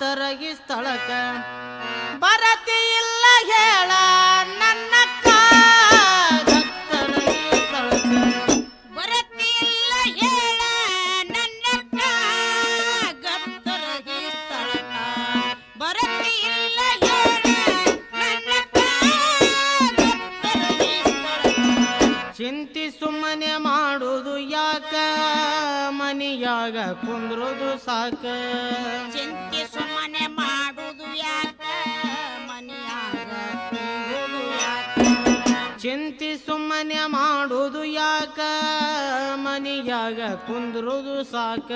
ತರಗಿ ಸ್ಥಳಕ. ಬರತಿ ಇಲ್ಲ ಹೇಳ ನನ್ನ ಚಿಂತಿ ಸುಮ್ಮನೆ ಮಾಡುವುದು ಯಾಕ? ಮನಿಯಾಗ ಕುಂದ್ರೋದು ಸಾಕ. ಚಿಂತಿ ಸುಮ್ಮನೆ ಮಾಡುದು ಯಾಕ? ಮನೆಯಾಗ ಕುಂದ್ರುದು ಸಾಕ?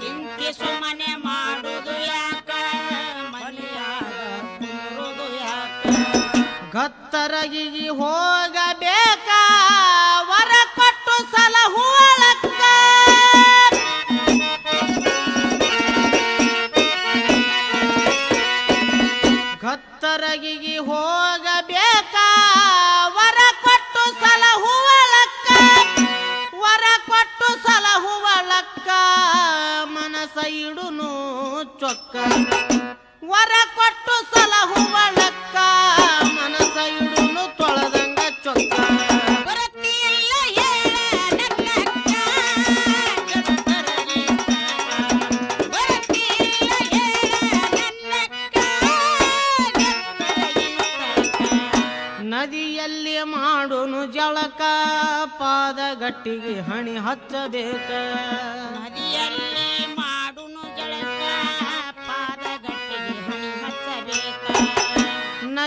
ಚಿಂತೆ ಸುಮ್ಮನೆ ಮಾಡುದು ಯಾಕ? ಮನೆಯಾಗ ಕುಂದ್ರುದು ಯಾಕ? ಗತ್ತರಗಿ ಹೋಗಬೇಕ? ಇಡುನು ಚೊಕ್ಕ. ವರ ಕೊಟ್ಟು ಸಲಹುವಳಕ್ಕ ಮನಸ ಇಡುನು ತೊಳೆದಂಗ ಚೊಕ್ಕ. ನದಿಯಲ್ಲಿ ಮಾಡುನು ಜಳಕ ಪಾದಗಟ್ಟಿಗೆ ಹಣಿ ಹಚ್ಚಬೇಕ. ನದಿಯಲ್ಲಿ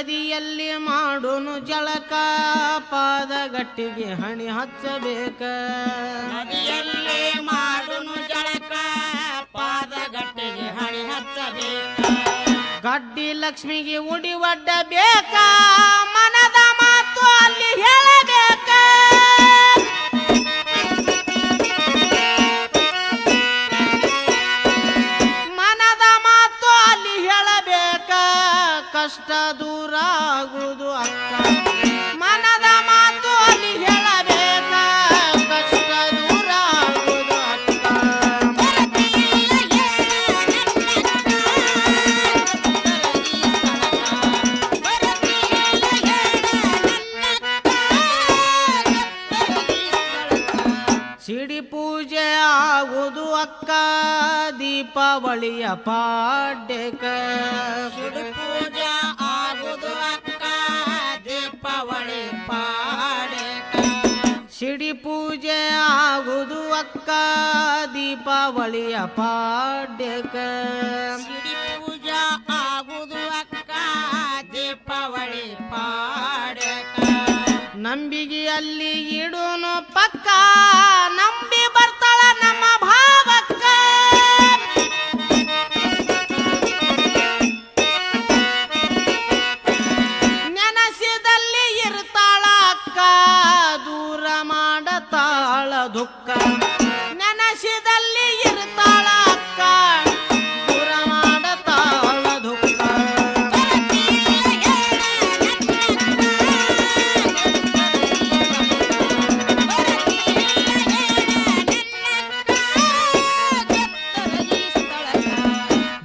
ನದಿಯಲ್ಲಿ ಮಾಡುನು ಜಳಕ ಪಾದಗಟ್ಟಿಗೆ ಹಣಿ ಹಚ್ಚಬೇಕ. ನದಿಯಲ್ಲಿ ಮಾಡುನು ಜಳಕ ಪಾದಗಟ್ಟಿಗೆ ಹಣಿ ಹಚ್ಚಬೇಕ. ಗಡ್ಡಿ ಲಕ್ಷ್ಮಿಗೆ ಉಡಿ ಒಡ್ಡಬೇಕ. ಮನದ ಮಾತು ಅಲ್ಲಿ ಹೇಳಬೇಕ ಕಷ್ಟ ದೂರ ಆಗುವುದು ಅಕ್ಕ ಮನದ ಮಾತು ಅಲ್ಲಿ ಹೇಳಬೇಕ, ಕಷ್ಟ ದೂರ ಆಗುವುದು ಅಕ್ಕ ಸಿಡಿ ಪೂಜೆ ಆಗುವುದು ಅಕ್ಕ, ದೀಪಾವಳಿಯ ಪಾಡ್ಯಕ. ಸಿಡಿ ಪೂಜೆ ಆಗುದು ಅಕ್ಕ ದೀಪಾವಳಿಯ ಪಾಡ್ಯಕ. ಸಿಡಿ ಪೂಜೆ ಆಗುದು ಅಕ್ಕ ದೀಪಾವಳಿ ಪಾಡ್ಯಕ. ನಂಬಿಗೆ ಅಲ್ಲಿ ಇಡುನು ಪಕ್ಕ ನಂಬಿ ದುಃಖ ನೆನಸಿದಲ್ಲಿ ಇರ್ತಾಳ ಅಕ್ಕ ದೂರ ಮಾಡತಾಳ ದುಃಖ.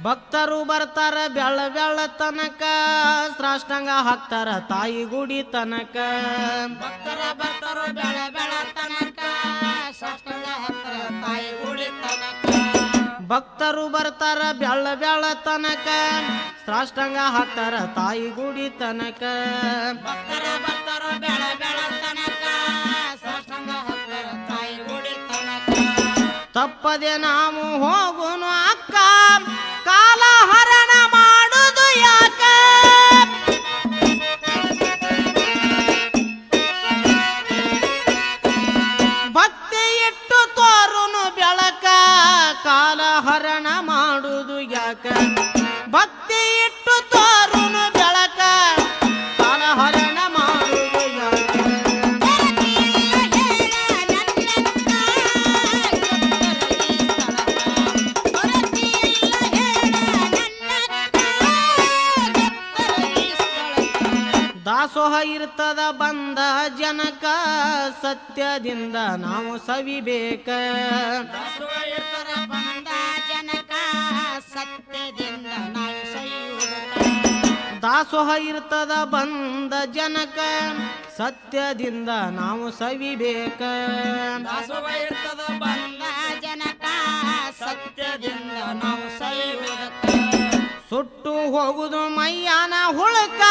ಭಕ್ತರು ಬರ್ತಾರ ಬೆಳ ಬೆಳ ತನಕ. ಸಾಷ್ಟಾಂಗ ಹಾಕ್ತಾರ ತಾಯಿ ಗುಡಿ ತನಕ. ಭಕ್ತರ ಬರ್ತಾರೋ ಬೆಳ ಬೆಳ ತನಕ. ಭಕ್ತರು ಬರ್ತಾರ ಬೆಳ್ಳ ಬೆಳ್ಳ ತನಕ. ಸಾಷ್ಟಾಂಗ ಹಾಕ್ತಾರ ತಾಯಿ ಗುಡಿ ತನಕ. ಭಕ್ತರು ಬರ್ತಾರ ಬೆಳ ಬೆಳ ತನಕ. ಸಾಷ್ಟಾಂಗ ಹಾಕ್ತಾರ ತಾಯಿ ಗುಡಿ ತನಕ. ತಪ್ಪದೆ ನಾವು ಹೋಗುನು ಕಾಲ ಹರಣ ಮಾಡುವುದು ಯಾಕ? ಭಕ್ತಿ ಇಟ್ಟು ತೋರುನು ಬೆಳಕ, ಕಾಲ ಹರಣ ಯಾಕ? ದಾಸೋಹ ಇರ್ತದ ಬಂದ ಜನಕ ಸತ್ಯದಿಂದ ನಾವು ಸವಿಬೇಕ. ಸತ್ಯದಿಂದ ನಾವು ಸೈಯುವುದಕ್ಕ ದಾಸೋಹ ಇರ್ತದ ಬಂದ ಜನಕ ಸತ್ಯದಿಂದ ನಾವು ಸವಿಬೇಕ. ದಾಸೋಹ ಇರ್ತದ ಬಂದ ಜನಕ ಸತ್ಯದಿಂದ ನಾವು ಸೈಯುವುದಕ್ಕ ಸುಟ್ಟು ಹೋಗುದು ಮೈಯಾನ ಹುಳಕ.